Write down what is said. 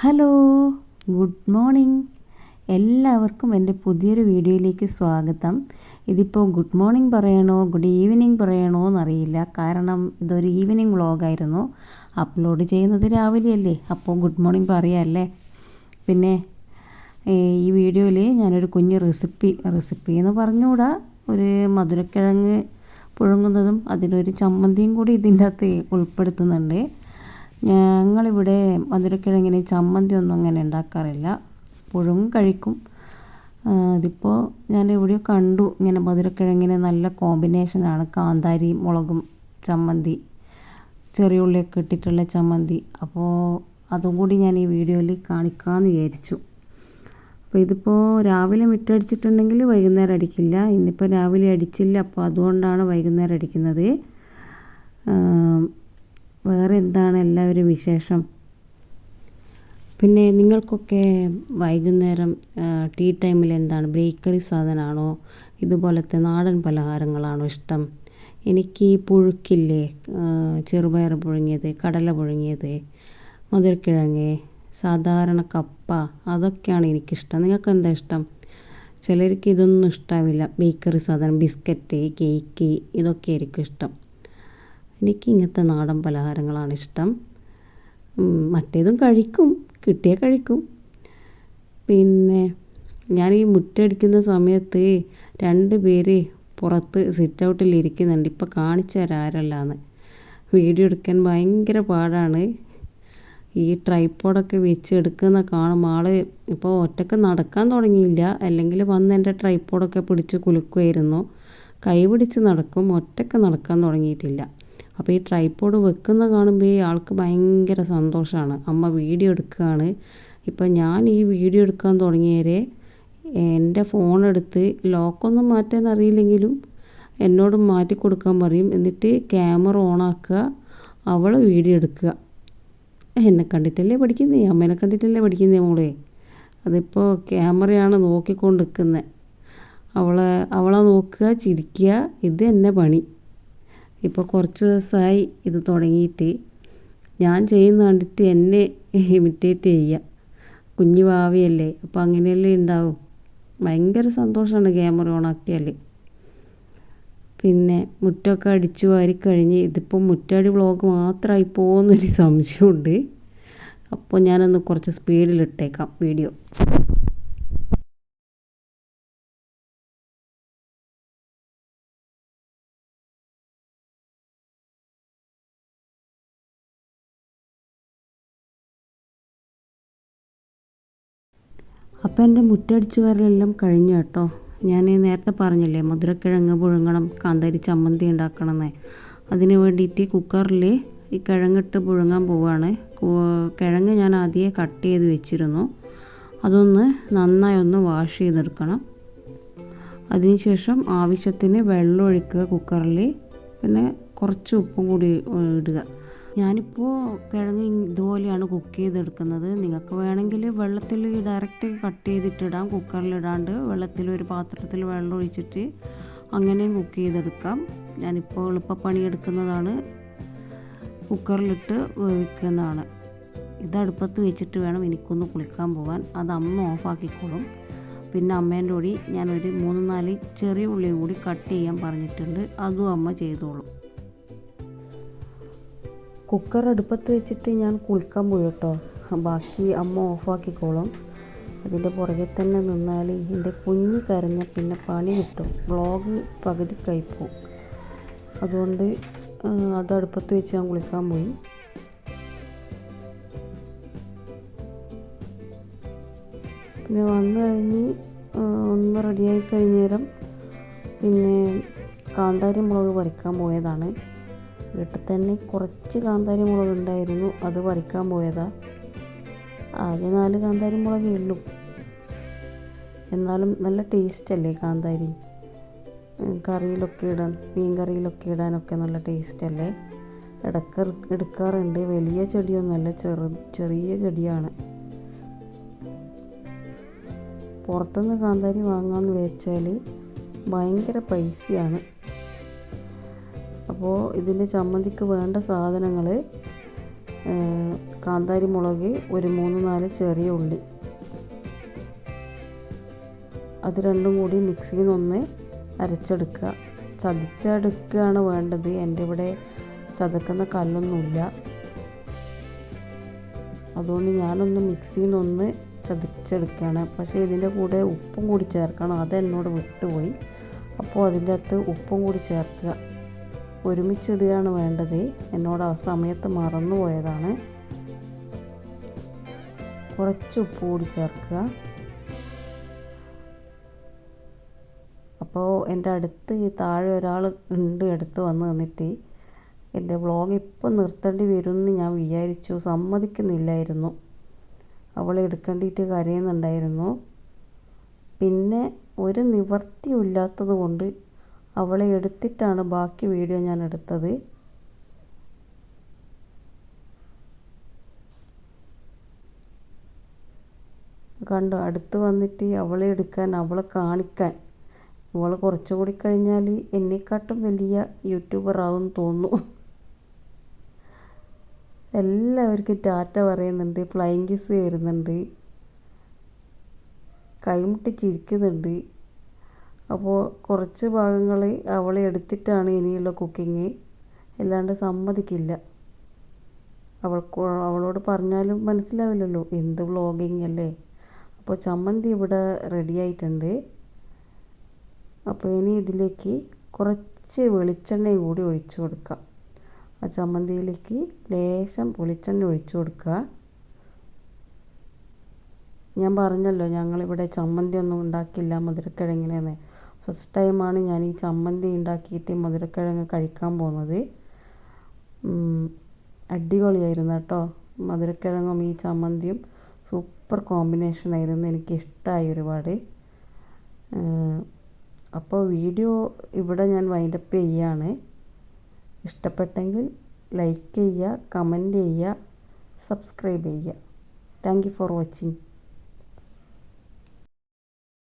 Hello good morning. എല്ലാവർക്കും എന്റെ പുതിയൊരു വീഡിയോയിലേക്ക് സ്വാഗതം. ഇതിപ്പോൾ ഗുഡ് മോർണിംഗ് പറയണോ ഗുഡ് ഈവനിങ് പറയണോ എന്നറിയില്ല. കാരണം ഇതൊരു ഈവനിങ് വ്ളോഗായിരുന്നു. അപ്ലോഡ് ചെയ്യുന്നത് രാവിലെയല്ലേ അപ്പോൾ ഗുഡ് മോർണിംഗ് പറയാമല്ലേ പിന്നെ ഈ വീഡിയോയിൽ ഞാനൊരു കുഞ്ഞ് റെസിപ്പി റെസിപ്പി എന്ന് പറഞ്ഞുകൂടാ. ഒരു മധുരക്കിഴങ്ങ് പുഴുങ്ങുന്നതും അതിനൊരു ചമ്മന്തിയും കൂടി ഇതിന്റെ അകത്ത് ഉൾപ്പെടുത്തുന്നുണ്ട്. ഞങ്ങളിവിടെ മധുരക്കിഴങ്ങിനെ ചമ്മന്തി ഒന്നും അങ്ങനെ ഉണ്ടാക്കാറില്ല. എപ്പോഴും കഴിക്കും. അതിപ്പോൾ ഞാൻ എവിടെയോ കണ്ടു. ഇങ്ങനെ മധുരക്കിഴങ്ങിന് നല്ല കോമ്പിനേഷനാണ് കാന്താരി മുളകും ചമ്മന്തി. ചെറിയ ഉള്ളിയൊക്കെ ഇട്ടിട്ടുള്ള ചമ്മന്തി. അപ്പോൾ അതും കൂടി ഞാൻ ഈ വീഡിയോയിൽ കാണിക്കാമെന്ന് വിചാരിച്ചു. അപ്പോൾ ഇതിപ്പോൾ രാവിലെ മുറ്റടിച്ചിട്ടുണ്ടെങ്കിൽ വൈകുന്നേരം അടിക്കില്ല. ഇന്നിപ്പോൾ രാവിലെ അടിച്ചില്ല. അപ്പോൾ അതുകൊണ്ടാണ് വൈകുന്നേരം അടിക്കുന്നത്. വേറെ എന്താണ് എല്ലാവരും വിശേഷം? പിന്നെ നിങ്ങൾക്കൊക്കെ വൈകുന്നേരം ടീ ടൈമിൽ എന്താണ്? ബേക്കറി സാധനമാണോ ഇതുപോലത്തെ നാടൻ പലഹാരങ്ങളാണോ ഇഷ്ടം? എനിക്ക് ഈ പുഴുക്കില്ലേ ചെറുപയർ പുഴുങ്ങിയത് കടല പുഴുങ്ങിയത് മുതിർക്കിഴങ്ങ് സാധാരണ കപ്പ അതൊക്കെയാണ് എനിക്കിഷ്ടം. നിങ്ങൾക്ക് എന്താ ഇഷ്ടം? ചിലർക്ക് ഇതൊന്നും ഇഷ്ടാവില്ല. ബേക്കറി സാധനം ബിസ്ക്കറ്റ് കേക്ക് ഇതൊക്കെ ആയിരിക്കും ഇഷ്ടം. എനിക്ക് ഇങ്ങനത്തെ നാടൻ പലഹാരങ്ങളാണ് ഇഷ്ടം. മറ്റേതും കഴിക്കും കിട്ടിയാൽ കഴിക്കും. പിന്നെ ഞാൻ ഈ മുറ്റടിക്കുന്ന സമയത്ത് രണ്ട് പേര് പുറത്ത് സിറ്റ് ഔട്ടിൽ ഇരിക്കുന്നുണ്ട്. ഇപ്പോൾ കാണിച്ചു ആരല്ലാന്ന് വീഡിയോ എടുക്കാൻ ഭയങ്കര പാടാണ്. ഈ ട്രൈപ്പോഡൊക്കെ വെച്ച് എടുക്കുന്ന കാണുമ്പോൾ ആൾ ഇപ്പോൾ ഒറ്റയ്ക്ക് നടക്കാൻ തുടങ്ങിയില്ല. അല്ലെങ്കിൽ വന്ന് എന്റെ ട്രൈപ്പോഡൊക്കെ പിടിച്ച് കുലുക്കുമായിരുന്നു കൈ പിടിച്ച് നടക്കും. ഒറ്റയ്ക്ക് നടക്കാൻ തുടങ്ങിയിട്ടില്ല. അപ്പോൾ ഈ ട്രൈപ്പോഡ് വെക്കുന്ന കാണുമ്പോൾ ഈ ആൾക്ക് ഭയങ്കര സന്തോഷമാണ് അമ്മ വീഡിയോ എടുക്കുകയാണ് ഇപ്പം ഞാൻ ഈ വീഡിയോ എടുക്കാൻ തുടങ്ങിയവരെ എന്റെ ഫോണെടുത്ത് ലോക്കൊന്നും മാറ്റാൻ അറിയില്ലെങ്കിലും എന്നോട് മാറ്റി കൊടുക്കാൻ പറയും. എന്നിട്ട് ക്യാമറ ഓണാക്കുക അവൾ വീഡിയോ എടുക്കുക. എന്നെ കണ്ടിട്ടല്ലേ പഠിക്കുന്നേ? അമ്മേനെ കണ്ടിട്ടല്ലേ പഠിക്കുന്നേ മോളെ? അതിപ്പോൾ ക്യാമറയാണ് നോക്കിക്കൊണ്ട് നിൽക്കുന്നത് അവളെ അവളെ നോക്കുക ചിരിക്കുക ഇത് എന്നെ പണി. ഇപ്പോൾ കുറച്ച് ദിവസമായി ഇത് തുടങ്ങിയിട്ട്. ഞാൻ ചെയ്യുന്ന കണ്ടിട്ട് എന്നെ ഇമിറ്റേറ്റ് ചെയ്യുക. കുഞ്ഞു ഭാവിയല്ലേ അപ്പോൾ അങ്ങനെയല്ലേ ഉണ്ടാവും. ഭയങ്കര സന്തോഷമാണ് ക്യാമറ ഓണാക്കിയാൽ പിന്നെ മുറ്റമൊക്കെ അടിച്ചു വാരി കഴിഞ്ഞ് ഇതിപ്പോൾ മുറ്റടി വ്ളോഗ് മാത്രമായി പോകുന്നൊരു സംശയമുണ്ട്. അപ്പോൾ ഞാനൊന്ന് കുറച്ച് സ്പീഡിലിട്ടേക്കാം വീഡിയോ അപ്പോൾ എന്റെ മുറ്റടിച്ചു വരലെല്ലാം കഴിഞ്ഞു കേട്ടോ. ഞാൻ നേരത്തെ പറഞ്ഞില്ലേ മധുരക്കിഴങ്ങ് പുഴുങ്ങണം കാന്താരി ചമ്മന്തി ഉണ്ടാക്കണമെന്ന് അതിന് വേണ്ടിയിട്ട് കുക്കറിൽ ഈ കിഴങ്ങിട്ട് പുഴുങ്ങാൻ പോവാണ്. കിഴങ്ങ് ഞാൻ ആദ്യമേ കട്ട് ചെയ്ത് വെച്ചിരുന്നു. അതൊന്ന് നന്നായി ഒന്ന് വാഷ് ചെയ്തെടുക്കണം. അതിനുശേഷം ആവശ്യത്തിന് വെള്ളം ഒഴിക്കുക കുക്കറിൽ പിന്നെ കുറച്ച് ഉപ്പും കൂടി ഇടുക. ഞാനിപ്പോൾ കിഴങ്ങ് ഇതുപോലെയാണ് കുക്ക് ചെയ്തെടുക്കുന്നത്. നിങ്ങൾക്ക് വേണമെങ്കിൽ വെള്ളത്തിൽ ഡയറക്റ്റ് കട്ട് ചെയ്തിട്ടിടാം. കുക്കറിലിടാണ്ട് വെള്ളത്തിൽ ഒരു പാത്രത്തിൽ വെള്ളം ഒഴിച്ചിട്ട് അങ്ങനെയും കുക്ക് ചെയ്തെടുക്കാം. ഞാനിപ്പോൾ എളുപ്പപ്പണിയെടുക്കുന്നതാണ് കുക്കറിലിട്ട് വേവിക്കുന്നതാണ്. ഇത് അടുപ്പത്ത് വെച്ചിട്ട് വേണം എനിക്കൊന്ന് കുളിക്കാൻ പോകാൻ അത് അമ്മ ഓഫാക്കിക്കോളും പിന്നെ അമ്മേന്റെ കൂടി ഞാനൊരു മൂന്ന് നാല് ചെറിയ ഉള്ളിയും കൂടി കട്ട് ചെയ്യാൻ പറഞ്ഞിട്ടുണ്ട്. അതും അമ്മ ചെയ്തോളും. കുക്കർ അടുപ്പത്ത് വെച്ചിട്ട് ഞാൻ കുളിക്കാൻ പോയി കേട്ടോ. ബാക്കി അമ്മ ഓഫാക്കിക്കോളും. അതിന്റെ പുറകെ തന്നെ നിന്നാൽ എന്റെ കുഞ്ഞ് കരഞ്ഞ പിന്നെ പണി കിട്ടും. വ്ളോഗ് പകുതി കഴിപ്പോവും അതുകൊണ്ട് അത് അടുപ്പത്ത് വെച്ച് ഞാൻ കുളിക്കാൻ പോയി. പിന്നെ വന്നു കഴിഞ്ഞ് ഒന്ന് റെഡിയായി കഴിഞ്ഞേരം പിന്നെ കാന്താരി മുളക് പറിക്കാൻ പോയതാണ്. വീട്ടിൽ തന്നെ കുറച്ച് കാന്താരി മുളക് ഉണ്ടായിരുന്നു. അത് പറിക്കാൻ പോയതാ. ആകെ നാല് കാന്താരി മുളകേ ഉള്ളൂ. എന്നാലും നല്ല ടേസ്റ്റ് അല്ലേ കാന്താരി? കറിയിലൊക്കെ ഇടാൻ മീൻ കറിയിലൊക്കെ ഇടാനൊക്കെ നല്ല ടേസ്റ്റ് അല്ലേ? ഇടയ്ക്ക് എടുക്കാറുണ്ട്. വലിയ ചെടിയൊന്നുമല്ല ചെറു ചെറിയ ചെടിയാണ്. പുറത്തുനിന്ന് കാന്താരി വാങ്ങാമെന്ന് വെച്ചാൽ ഭയങ്കര പൈസയാണ് അപ്പോൾ ഇതിൽ ചമ്മന്തിക്ക് വേണ്ട സാധനങ്ങൾ കാന്താരി മുളക് ഒരു മൂന്ന് നാല് ചെറിയ ഉള്ളി. അത് രണ്ടും കൂടി മിക്സിയിൽ നിന്നൊന്ന് അരച്ചെടുക്കുക. ചതിച്ചെടുക്കുകയാണ് വേണ്ടത്. എന്റെ ഇവിടെ ചതക്കുന്ന കല്ലൊന്നുമില്ല. അതുകൊണ്ട് ഞാനൊന്ന് മിക്സിയിൽ നിന്നൊന്ന് ചതിച്ചെടുക്കുകയാണ്. പക്ഷേ ഇതിന്റെ കൂടെ ഉപ്പും കൂടി ചേർക്കണം. അതെന്നോട് വിട്ടുപോയി. അപ്പോൾ അതിന്റെ അകത്ത് ഉപ്പും കൂടി ചേർക്കുക. ഒരുമിച്ചിടുകയാണ് വേണ്ടത്. എന്നോട് ആ സമയത്ത് മറന്നുപോയതാണ് കുറച്ച് ഉപ്പ് കൂടി ചേർക്കുക. അപ്പോൾ എന്റെ അടുത്ത് ഈ താഴെ ഒരാൾ ഉണ്ട് അടുത്ത് വന്ന് നിന്നിട്ട് എന്റെ വ്ളോഗ് ഇപ്പം നിർത്തേണ്ടി വരുമെന്ന് ഞാൻ വിചാരിച്ചു. സമ്മതിക്കുന്നില്ലായിരുന്നു. അവൾ എടുക്കേണ്ടിയിട്ട് കരയുന്നുണ്ടായിരുന്നു. പിന്നെ ഒരു നിവർത്തിയില്ലാത്തത് കൊണ്ട് അവളെ എടുത്തിട്ടാണ് ബാക്കി വീഡിയോ ഞാൻ എടുത്തത്. കണ്ടു അടുത്ത് വന്നിട്ട് അവളെ എടുക്കാൻ അവളെ കാണിക്കാൻ. അവൾ കുറച്ചുകൂടി കഴിഞ്ഞാൽ എന്നെക്കാട്ടും വലിയ യൂട്യൂബർ ആവും തോന്നുന്നു. എല്ലാവർക്കും ടാറ്റ പറയുന്നുണ്ട് ഫ്ലൈങ് കിസ് തരുന്നുണ്ട് കൈമുട്ടി ചിരിക്കുന്നുണ്ട്. അപ്പോൾ കുറച്ച് ഭാഗങ്ങൾ അവളെ എടുത്തിട്ടാണ് ഇനിയുള്ള കുക്കിങ് അല്ലാണ്ട് സമ്മതിക്കില്ല. അവൾ അവളോട് പറഞ്ഞാലും മനസ്സിലാവില്ലല്ലോ എന്ത് വ്ളോഗിങ് അല്ലേ? അപ്പോൾ ചമ്മന്തി ഇവിടെ റെഡി ആയിട്ടുണ്ട്. അപ്പോൾ ഇനി ഇതിലേക്ക് കുറച്ച് വെളിച്ചെണ്ണയും കൂടി ഒഴിച്ചു കൊടുക്കാം. ആ ചമ്മന്തിയിലേക്ക് ലേശം വെളിച്ചെണ്ണ ഒഴിച്ചു കൊടുക്കുക. ഞാൻ പറഞ്ഞല്ലോ ഞങ്ങളിവിടെ ചമ്മന്തി ഒന്നും ഉണ്ടാക്കില്ല മധുരക്കിഴങ്ങിനെന്ന് ഫസ്റ്റ് ടൈമാണ് ഞാൻ ഈ ചമ്മന്തി ഉണ്ടാക്കിയിട്ട് മധുരക്കിഴങ്ങ് കഴിക്കാൻ പോകുന്നത്. അടിപൊളിയായിരുന്നു കേട്ടോ. മധുരക്കിഴങ്ങും ഈ ചമ്മന്തിയും സൂപ്പർ കോമ്പിനേഷൻ ആയിരുന്നു. എനിക്ക് ഇഷ്ടമായി ഒരുപാട്. അപ്പോൾ വീഡിയോ ഇവിടെ ഞാൻ വൈൻഡപ്പ് ചെയ്യാണ്. ഇഷ്ടപ്പെട്ടെങ്കിൽ ലൈക്ക് ചെയ്യുക കമന്റ് ചെയ്യുക സബ്സ്ക്രൈബ് ചെയ്യുക. Thank you for watching